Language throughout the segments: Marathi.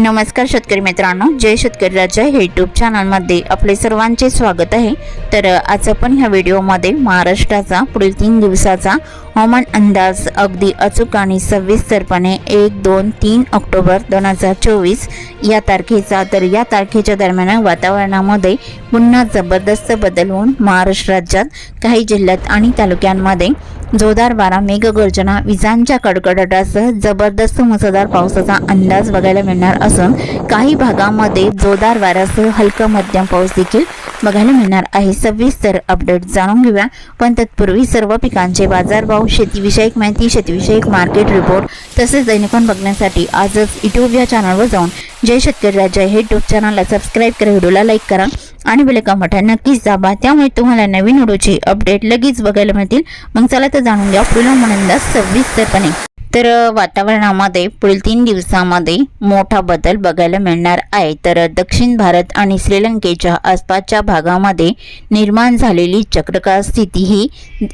नमस्कार शेतकरी मित्रांनो जय शेतकरी राजा हे यूट्यूब चॅनलमध्ये आपले सर्वांचे स्वागत आहे. तर आज आपण ह्या व्हिडिओमध्ये महाराष्ट्राचा पुढील तीन दिवसाचा हवामान अंदाज अगदी अचूक आणि सविस्तरपणे एक दोन तीन ऑक्टोबर दोन हजार चोवीस या तारखेचा तर या तारखेच्या दरम्यान वातावरणामध्ये पुन्हा जबरदस्त बदल होऊन महाराष्ट्र राज्यात काही जिल्ह्यात आणि तालुक्यांमध्ये जोरदार वारा मेघगर्जना विजांच्या कडकडाटासह जबरदस्त मुसळधार पावसाचा अंदाज बघायला मिळणार असून काही भागामध्ये जोरदार वाऱ्यासह हलका मध्यम पाऊस देखील बघायला मिळणार आहे. सविस्तर अपडेट जाणून घेऊया. पण तत्पूर्वी सर्व पिकांचे बाजारभाव शेतीविषयक माहिती शेतीविषयक मार्केट रिपोर्ट तसेच दैनिकन बघण्यासाठी आजच युट्यूब या चॅनलवर जाऊन जय शेतकरी राजा हे युट्यूब चॅनलला सबस्क्राईब करा व्हिडिओला लाईक करा आणि बेल बटन नक्कीच दाबा. त्यामुळे तुम्हाला नवीन व्हिडिओची अपडेट लगेच बघायला मिळतील. मग चला तर जाणून घ्या. पुढील म्हणून सविस्तरपणे तर वातावरणामध्ये पुढील तीन दिवसामध्ये मोठा बदल बघायला मिळणार आहे. तर दक्षिण भारत आणि श्रीलंकेच्या आसपासच्या भागामध्ये निर्माण झालेली चक्रकार स्थिती ही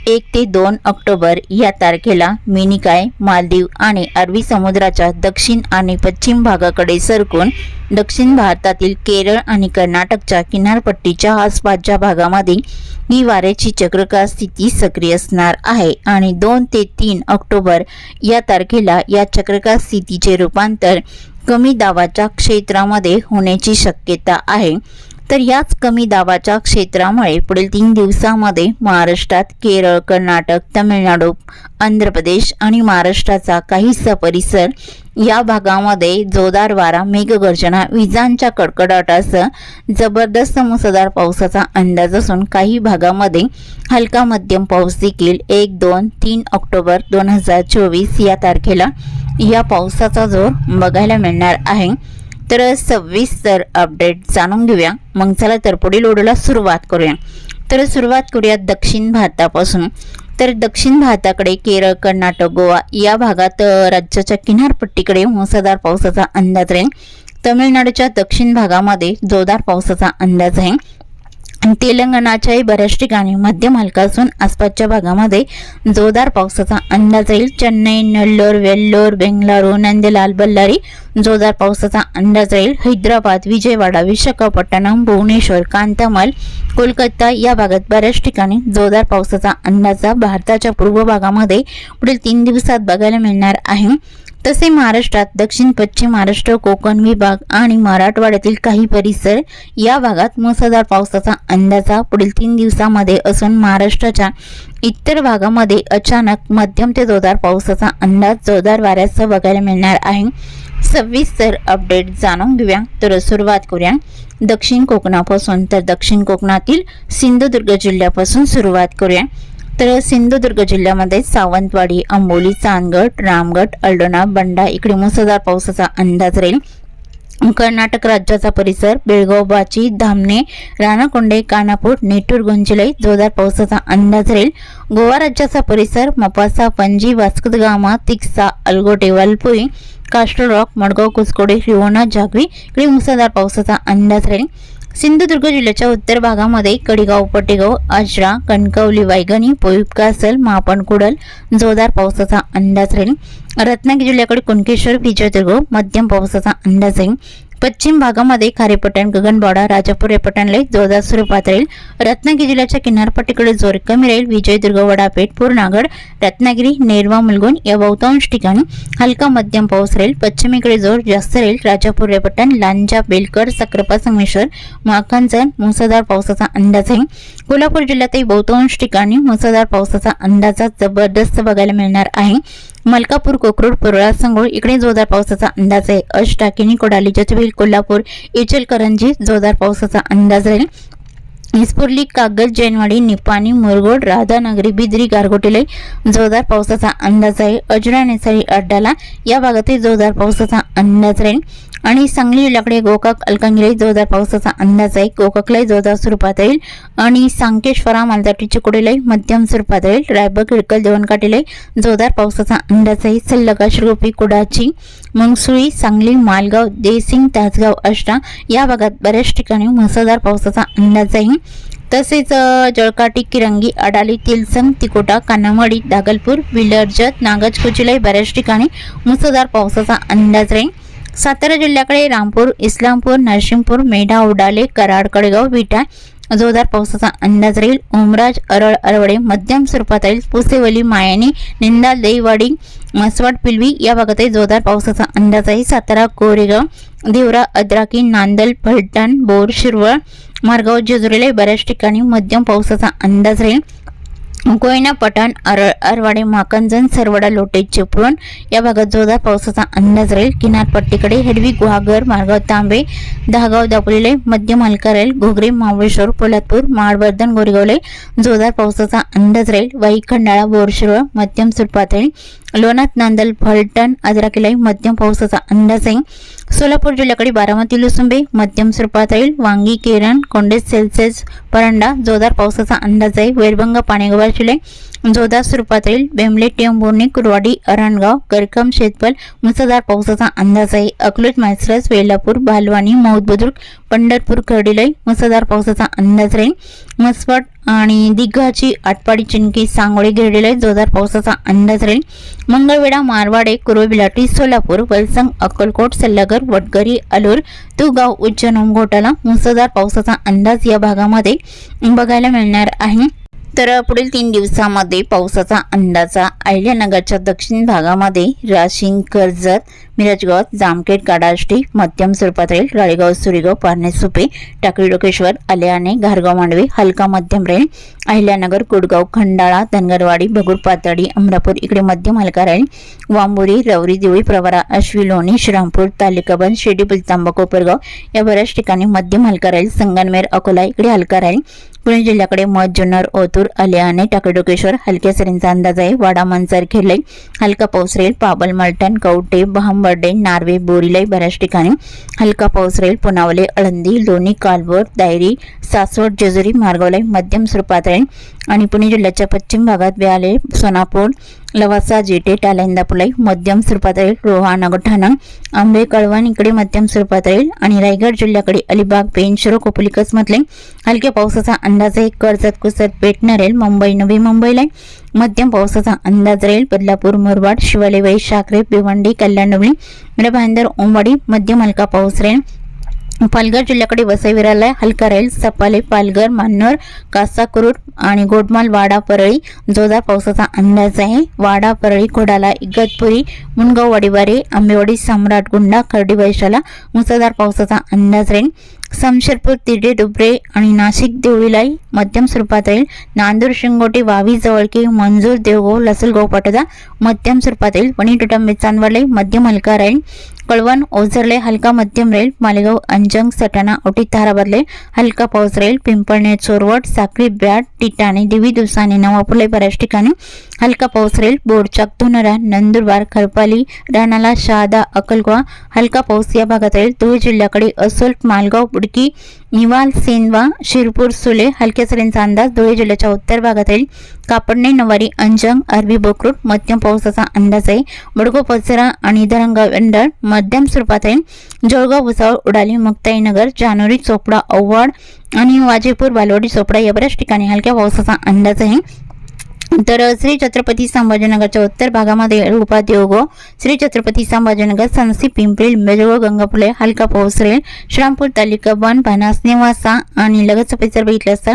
एक ते दोन ऑक्टोबर या तारखेला मिनिकाय मालदीव आणि अरबी समुद्राच्या दक्षिण आणि पश्चिम भागाकडे सरकून दक्षिण भारतातील केरळ आणि कर्नाटकच्या किनारपट्टीच्या आसपासच्या भागामध्ये ही वाऱ्याची चक्रकार स्थिती सक्रिय असणार आहे. आणि दोन ते तीन ऑक्टोबर या तारखेला या चक्रकार स्थितीचे रूपांतर कमी दाबाच्या क्षेत्रामध्ये होण्याची शक्यता आहे. तर याच कमी दाबाच्या क्षेत्रामुळे पुढील तीन दिवसामध्ये महाराष्ट्रात केरळ कर्नाटक तमिळनाडू आंध्र प्रदेश आणि महाराष्ट्राचा काहीसा परिसर या भागामध्ये जोरदार वारा मेघगर्जना विजांच्या कडकडाटासह जबरदस्त मुसळधार पावसाचा अंदाज असून काही भागामध्ये हलका मध्यम पाऊस देखील एक दोन तीन ऑक्टोबर दोन हजार चोवीस या तारखेला या पावसाचा जोर बघायला मिळणार आहे. तर सविस्तर अपडेट जाणून घेऊया. मग चला तर पुढील ओढूला सुरुवात करूया. तर सुरुवात करूया दक्षिण भारतापासून. तर दक्षिण भारताकडे केरळ कर्नाटक गोवा या भागात राज्याच्या किनारपट्टीकडे मुसळधार पावसाचा अंदाज राहील तमिळनाडूच्या दक्षिण भागामध्ये जोरदार पावसाचा अंदाज आहे. तेलंगणाच्याही बऱ्याच ठिकाणी मध्यम हलका असून आसपासच्या भागामध्ये जोरदार पावसाचा अंदाज येईल चेन्नई नल्लोर वेल्लोर बेंगळुरू नंदलाल बल्लारी जोरदार पावसाचा अंदाज येईल हैदराबाद विजयवाडा विशाखापट्टणम भुवनेश्वर कांतामल कोलकाता या भागात बऱ्याच ठिकाणी जोरदार पावसाचा अंदाज भारताच्या पूर्व भागामध्ये पुढील तीन दिवसात बघायला मिळणार आहे. तसे महाराष्ट्रात दक्षिण पश्चिम महाराष्ट्र कोकण विभाग आणि मराठवाड्यातील काही परिसर या भागात मुसळधार पावसाचा अंदाजा पुढील तीन दिवसामध्ये असून महाराष्ट्राच्या इतर भागामध्ये अचानक मध्यम ते जोरदार पावसाचा अंदाज जोरदार वाऱ्यासह बघायला मिळणार आहे. सविस्तर अपडेट जाणून घेऊया. तर सुरुवात करूया. दक्षिण कोकणापासून तर दक्षिण कोकणातील सिंधुदुर्ग जिल्ह्यापासून सुरुवात करूया. तर सिंधुदुर्ग जिल्ह्यामध्ये सावंतवाडी आंबोली चांदगड रामगड अल्डोना बंडा इकडे मुसळधार पावसाचा अंदाज राहील. कर्नाटक राज्याचा परिसर बेळगाव बाची धामणे राणाकोंडे कानापूर नेटूर गुंजलई जोरदार पावसाचा अंदाज राहील. गोवा राज्याचा परिसर मपासा पणजी वास्कोदगामा तिक्सा अलगोटे वालपुई कास्टर रॉक मडगाव कुसकोडे रिवोणा जागवी इकडे मुसळधार पावसाचा अंदाज राहील. सिंधुदुर्ग जिल्ह्याच्या उत्तर भागामध्ये कडिगाव पटेगाव आजरा कणकवली वायगणी पोईप कासल मापण कुडल जोरदार पावसाचा अंदाज राहील. रत्नागिरी जिल्ह्याकडे कुणकेश्वर विजयदुर्ग मध्यम पावसाचा अंदाज राहील. पश्चिम भागामध्ये खारेपटण गगनबाडा राजापूर हे पटणलय जोरदार स्वरूपात राहील. रत्नागिरी जिल्ह्याच्या किनारपट्टीकडे जोर कमी राहील विजयदुर्ग वडापेठ पूर्णागड रत्नागिरी नेरवा मुलगुण या बहुतांश ठिकाणी हलका मध्यम पाऊस राहील. पश्चिमेकडे जोर जास्त राहील. राजापूर रेपट्टण लांजा बेलकर सक्रापा संगमेश्वर माखणजण मुसळधार पावसाचा अंदाज आहे. कोल्हापूर जिल्ह्यातही बहुतांश ठिकाणी मुसळधार पावसाचा अंदाजात जबरदस्त बघायला मिळणार आहे. मलकापूर कोकरूड परोळा संगोळ इकडे जोरदार पावसाचा अंदाज आहे. अष्ट टाकिनी कोडाली जजबील कोल्हापूर इचलकरंजी जोरदार पावसाचा अंदाज राहील. इस्पुर्ली कागद जैनवाडी निपाणी मुरगोड राधानगरी बिद्री गारगोटीले जोरदार पावसाचा अंदाज आहे. अजरा नेसारी अड्डाला या भागातही जोरदार पावसाचा अंदाज राहील. आणि सांगली जिल्ह्याकडे गोकाक अलकांगिरी जोरदार पावसाचा अंदाज आहे. गोकाकलाही जोरदार स्वरूपात येईल. आणि सांकेश्वरा मालदाटी चिकोडीलाही मध्यम स्वरूपात येईल. रायबग हिडकल देवणकाटीलाही जोरदार पावसाचा अंदाज आहे. सल्लगा श्रीगोपी कुडाची मंगसुळी सांगली मालगाव देसिंग तासगाव अष्टा या भागात बऱ्याच ठिकाणी मुसळधार पावसाचा अंदाज आहे. तसेच जळकाटी किरंगी अडाली तिलसंग तिकोटा कानामडी दागलपूर विलर्जत नागज बऱ्याच ठिकाणी मुसळधार पावसाचा अंदाज राहील सातारा जिल्ह्याकडे रामपूर इस्लामपूर नरसिंहपूर मेढा उडाले कराड कडगाव विटा जोरदार पावसाचा अंदाज राहील. ओमराज अरळ अरवडे मध्यम स्वरूपात राहील. पुसेवली मायानी निंदाल देवाडी मसवाड पिलवी या भागातही जोरदार पावसाचा अंदाज आहे. सातारा कोरेगाव देवरा अद्राकी नांदल फलटण बोर शिरवळ मार्गाव जेजुरीला बऱ्याच ठिकाणी मध्यम पावसाचा अंदाज राहील. कोयना पठाण अर अरवाडे माकंजन सरवडा लोटे चिपळूण या भागात जोरदार पावसाचा अंदाज राहील. किनारपट्टीकडे हेडवी गुहागर मार्गाव तांबे दहागाव दापोलीले मध्यम हलका राहील. घोगरे महाबळेश्वर पोलादपूर माळवर्धन गोरेगावले जोरदार पावसाचा अंदाज राहील. वाई खंडाळा बोरशिरोळ मध्यम सुटपातळी लोणात नांदल फलटण आजराकीलाही मध्यम पावसाचा अंदाज आहे सोलापूर जिल्ह्याकडे बारामती लुसुंबे मध्यम स्वरूपात राहील. वांगी केरण कोंडेस सेल्सेस परांडा जोरदार पावसाचा अंदाज आहे. वेरभंग पाणेगाव जिल्हे जोरदार स्वरूपात राहील. बेमले टेंबुर्णी कुरवाडी अरणगाव करकम शेतपल मुसळधार पावसाचा अंदाज आहे. अकलूज मायसरस वेलापूर भालवाणी मौद बुद्रुक पंढरपूर खर्डीलई मुसळधार पावसाचा अंदाज राहील. मसवड आणि दिग्गाची आटपाडी चिंकी सांगोळी गिरडीला जोरदार पावसाचा अंदाज राहील. मंगळवेढा मारवाडे कुरुबिलाटी सोलापूर वलसंग अक्कलकोट सल्लागर वडगरी अलूर तुगाव उज्जैन घोटाला मुसळधार पावसाचा अंदाज या भागामध्ये बघायला मिळणार आहे. तर पुढील तीन दिवसामध्ये पावसाचा अंदाजा अहिल्यानगरच्या दक्षिण भागामध्ये राशीन कर्जत मिरजगाव जामखेड काडाष्टी मध्यम स्वरूपात राहील राळेगाव सुरेगाव पारणे सुपे टाकळी डोकेश्वर आल्याने घारगाव मांडवे हलका मध्यम राहील अहिल्यानगर कुडगाव खंडाळा धनगरवाडी भगूर पातळी अमरापूर इकडे मध्यम हलका राहील वांबोरी रवरी देवळी प्रवरा अश्वी लोणी श्रीरामपूर तालिकाबन शिर्डी बुलतांबा कोपरगाव या बऱ्याच ठिकाणी मध्यम हलका राहील संगनमेर अकोला इकडे हलका राहील पुणे जिल्ह्याकडे मध जुन्नर ओतूर आलियाने टाकडोकेश्वर हलक्या सरींचा अंदाज आहे. वाडा मनसर हलका पाऊस राहील पाबल मलटण कवटे बहमबर्डे नार्वे बोरीलाई बऱ्याच ठिकाणी हलका पाऊस राहील पुनावले अळंदी लोणी कालवर दायरी सासवड जेजुरी मार्गवलाई मध्यम स्वरूपात राहील आणि पुणे जिल्ह्याच्या पश्चिम भागात व्याले सोनापूर लवासा जेटे टालेंदापुलाई मध्यम स्वरूपात येईल रोहा नगठाणा आंबे कळवण इकडे मध्यम स्वरूपात राहील आणि रायगड जिल्ह्याकडे अलिबाग पेनशरो कोपलिकसमधले हलक्या पावसाचा अंदाज आहे. कर्जत कुसत पेटणार येईल मुंबई नवी मुंबईला मध्यम पावसाचा अंदाज राहील. बदलापूर मुरबाड शिवाले वै शाकरे भिवंडी कल्याण भांदर ओंबाडी मध्यम हलका पाऊस राहील. पालघर जिल्ह्याकडे वसई विराला हलका राहील सपाले पालघर मान्नर कासाकुरुड आणि गोडमाल वाडा परळी जोरदार पावसाचा अंदाज आहे. वाडा परळी कोडाला इगतपुरी मुनगाव वाडीवारे आंबेवाडी सम्राट गुंडा खर्डी वैशाला मुसळधार पावसाचा अंदाज राहील. समशेरपूर तिरडे डुबरे आणि नाशिक देवळीलाई मध्यम स्वरूपात राहील. नांदूर शिंगोटे वावी जवळकी मंजूर देवगाव लसलगाव पाटोदा मध्यम स्वरूपात राहील. वणी टुटंबे चांदवडलाही मध्यम हलका राहील. कळवण ओझरले हलका मध्यम राहील मालेगाव अंजंग सटाणा औटी ताराबदले हलका पाऊस राहील पिंपळणे चोरवट साखळी ब्याड टिटाणे दिवी दिवसाने नवापुले बऱ्याच ठिकाणी हलका पाऊस राहील बोरचाक धुनरा नंदुरबार खरपाली राणाला शहादा अकलगवा हलका पाऊस या भागात राहील धुळे जिल्ह्याकडे असोल्ट मालगाव बुडकी निवाल सेनवा शिरपूर सुले हलक्या सरींचा अंदाज धुळे जिल्ह्याच्या उत्तर भागात राहील कापडणे नवारी अंजंग अरबी बोकरूट मध्यम पावसाचा अंदाज आहे. बडगो पचरा आणि धरंगाव वेंडर मध्यम स्वरूपात आहे जळगाव भुसावळ उडाली मुक्ताईनगर जानोरी चोपडा औवाड आणि वाजेपूर बालवाडी चोपडा या बऱ्याच ठिकाणी हलक्या पावसाचा अंदाज आहे तर श्री छत्रपती संभाजीनगरच्या उत्तर भागामध्ये उपाध्योग श्री छत्रपती संभाजीनगर सनसी पिंपरी बेजगो गंगापुले हलका पाऊस राहील श्रामपूर तालुका बन भानास निवासा आणि लगतचा परिसर बघितला असता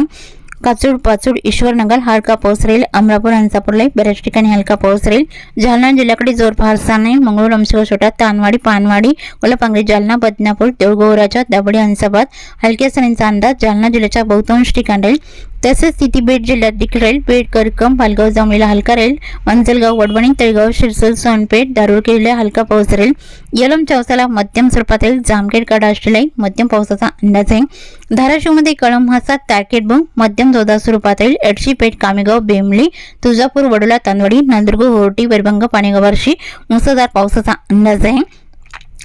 काचूड पाचूड ईश्वरनगर हलका पाऊस राहील अमरापूर हंसापूरला बऱ्याच ठिकाणी हलका पाऊस राहील जालना जिल्ह्याकडे जोर फारसा नाही मंगळूर अंशगाव छोटा तानवाडी पानवाडी कोल्हापांगरी जालना बदनापूर देऊळगोराच्या दाबडी हंसाबाद हलक्या सरींचा अंदाज जालना जिल्ह्याच्या बहुतांश ठिकाण राहील. तसेच तिथे बीड जिल्ह्यात देखील राहील बीड करकम पालगाव जांभळीला हलका राहील मंजलगाव वडवणी तळगाव शिरसोल सोनपेठ दारुरकेला हलका पाऊस राहील यलम चौसाला मध्यम स्वरूपात राहील जामखेड काडा मध्यम पावसाचा अंदाज आहे. धाराशिवमध्ये कळम हासा बंग मध्यम जोदा स्वरूपात राहील एडशीपेठ कामेगाव बेमली तुळजापूर वडोला तांदवडी नंदुरगो होर्टी वैरभंग पाणेगावर्षी मुसळधार पावसाचा अंदाज आहे.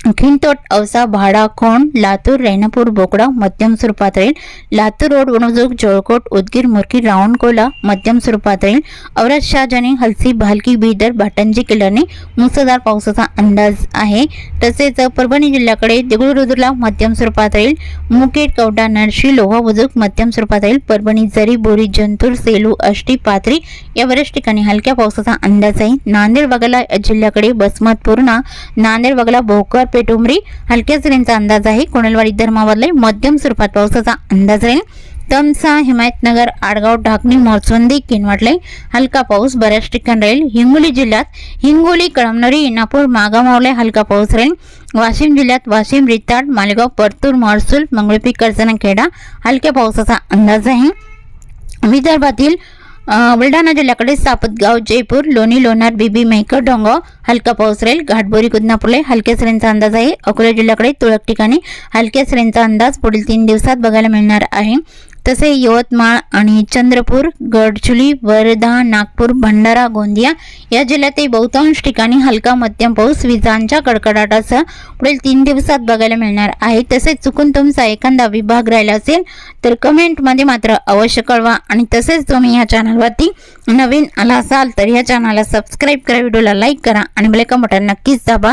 खिंतोट औसा भाडा खोंड लातूर रेणापूर बोकडा मध्यम स्वरूपात राहील लातूर रोड वणजूक जोळकोट उदगीर मुरकी रावणकोला मध्यम स्वरूपात राहील औरत शहाजाने हलसी भालकी बीदर भाटंजी किल्ल्याने मुसळधार पावसाचा अंदाज आहे. तसेच परभणी जिल्ह्याकडे देगुळरुद्रला मध्यम स्वरूपात राहील मुकेट कवडा नरशी लोहा मध्यम स्वरूपात राहील परभणी जरी बोरी जंतूर सेलू अष्टी पाथरी या बऱ्याच ठिकाणी हलक्या पावसाचा अंदाज आहे. नांदेड वगळा जिल्ह्याकडे बसमत पूर्णा नांदेड वगळा भोकर पेटुमरी हलक्या सरींचा अंदाज आहे. कोणलवाडी धर्मावरले मध्यम स्वरूपात पावसाचा अंदाज राहील तमसा हिमायतनगर आडगाव ढाकणी मोरचोंदी किनवाटले हलका पाऊस बऱ्याच ठिकाणी राहील. हिंगोली जिल्ह्यात हिंगोली कळमनरी इनापूर मागामावले हलका पाऊस राहील. वाशिम जिल्ह्यात वाशिम रिताड मालेगाव परतूर महसूल मंगळपी करजना हलक्या पावसाचा अंदाज आहे. विदर्भातील बुलढाणा जिल्ह्याकडे सापतगाव जयपूर लोणी लोणार बीबी मेहकर डोंगाव हलका पाऊस राहील घाटबोरी कुदनापूरला हलक्या सरींचा अंदाज आहे. अकोला जिल्ह्याकडे तुरळक ठिकाणी हलक्या सरींचा अंदाज पुढील तीन दिवसात बघायला मिळणार आहे. तसे यवतमाळ आणि चंद्रपूर गडचुली वर्धा नागपूर भंडारा गोंदिया या जिल्ह्यातही बहुतांश ठिकाणी हलका मध्यम पाऊस विजांच्या कडकडाटासह पुढील तीन दिवसात बघायला मिळणार आहे. तसेच चुकून तुमचा एखादा विभाग राहिला असेल तर कमेंटमध्ये मात्र अवश्य कळवा. आणि तसेच तुम्ही या चॅनलवरती नवीन आला असाल तर या चॅनलला सबस्क्राईब करा व्हिडिओला लाईक करा आणि बेल बटन नक्कीच दाबा.